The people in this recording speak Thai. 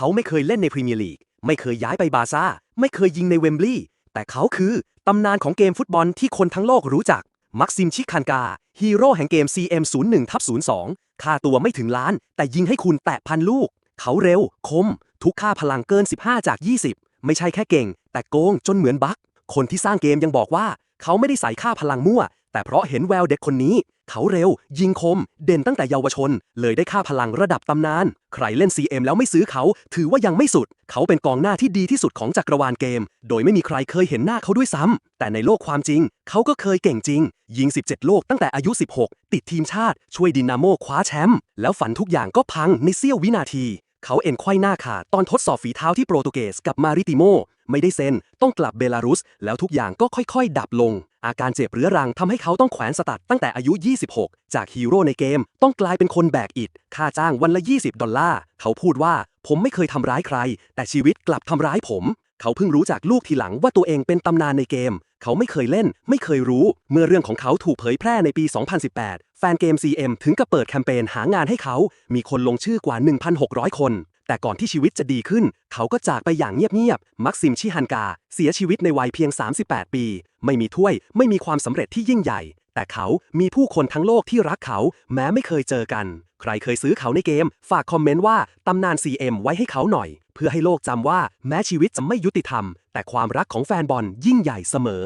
เขาไม่เคยเล่นในพรีเมียร์ลีก ไม่เคยย้ายไปบาซ่า ไม่เคยยิงในเวมบลีย์ แต่เขาคือตำนานของเกมฟุตบอลที่คนทั้งโลกรู้จัก มักซิมชิคันกา ฮีโร่แห่งเกม CM01 ทับ02 ค่าตัวไม่ถึงล้าน แต่ยิงให้คุณแตะพันลูก เขาเร็ว คม ทุกค่าพลังเกิน 15 จาก 20 ไม่ใช่แค่เก่ง แต่โกงจนเหมือนบั๊กคนที่สร้างเกมยังบอกว่า เขาไม่ได้ใส่ค่าพลังมั่ว แต่เพราะเห็นแววเด็กคนนี้ เขาเร็ว ยิงคม เด่นตั้งแต่เยาวชน เลยได้ค่าพลังระดับตำนาน ใครเล่น CM แล้วไม่ซื้อเขา ถือว่ายังไม่สุด เขาเป็นกองหน้าที่ดีที่สุดของจักรวาลเกม โดยไม่มีใครเคยเห็นหน้าเขาด้วยซ้ำแต่ในโลกความจริง เขาก็เคยเก่งจริง ยิง 17 โลกตั้งแต่อายุ 16 ติดทีมชาติ ช่วยดินาโมคว้าแชมป์แล้วฝันทุกอย่างก็พังในเสี้ยววินาที เขาเอ็นไขว้หน้าขาดตอนทดสอบฝีเท้าที่โปรตุเกสกับมาริติโม ไม่ได้เซ็น ต้องกลับเบลารุส แล้วทุกอย่างก็ค่อยๆ ดับลง อาการเจ็บเรื้อรังทำให้เขาต้องแขวนสตัดตั้งแต่อายุ 26 จากฮีโร่ในเกม ต้องกลายเป็นคนแบกอิด ค่าจ้างวันละ 20 ดอลลาร์ เขาพูดว่าผมไม่เคยทำร้ายใคร แต่ชีวิตกลับทำร้ายผม เขาเพิ่งรู้จากลูกทีหลังว่าตัวเองเป็นตำนานในเกม เขาไม่เคยเล่น ไม่เคยรู้ เมื่อเรื่องของเขาถูกเผยแพร่ในปี 2018 แฟนเกม CM ถึงกับเปิดแคมเปญหางานให้เขา มีคนลงชื่อกว่า 1,600 คน แต่ก่อนที่ชีวิตจะดีขึ้น เขาก็จากไปอย่างเงียบๆ มักซิมชิฮันกา เสียชีวิตในวัยเพียง 38 ปี ไม่มีถ้วย ไม่มีความสำเร็จที่ยิ่งใหญ่ แต่เขามีผู้คนทั้งโลกที่รักเขา แม้ไม่เคยเจอกัน ใครเคยซื้อเขาในเกม ฝากคอมเมนต์ว่าตำนาน CM ไว้ให้เขาหน่อย เพื่อให้โลกจำว่าแม้ชีวิตจะไม่ยุติธรรม แต่ความรักของแฟนบอลยิ่งใหญ่เสมอ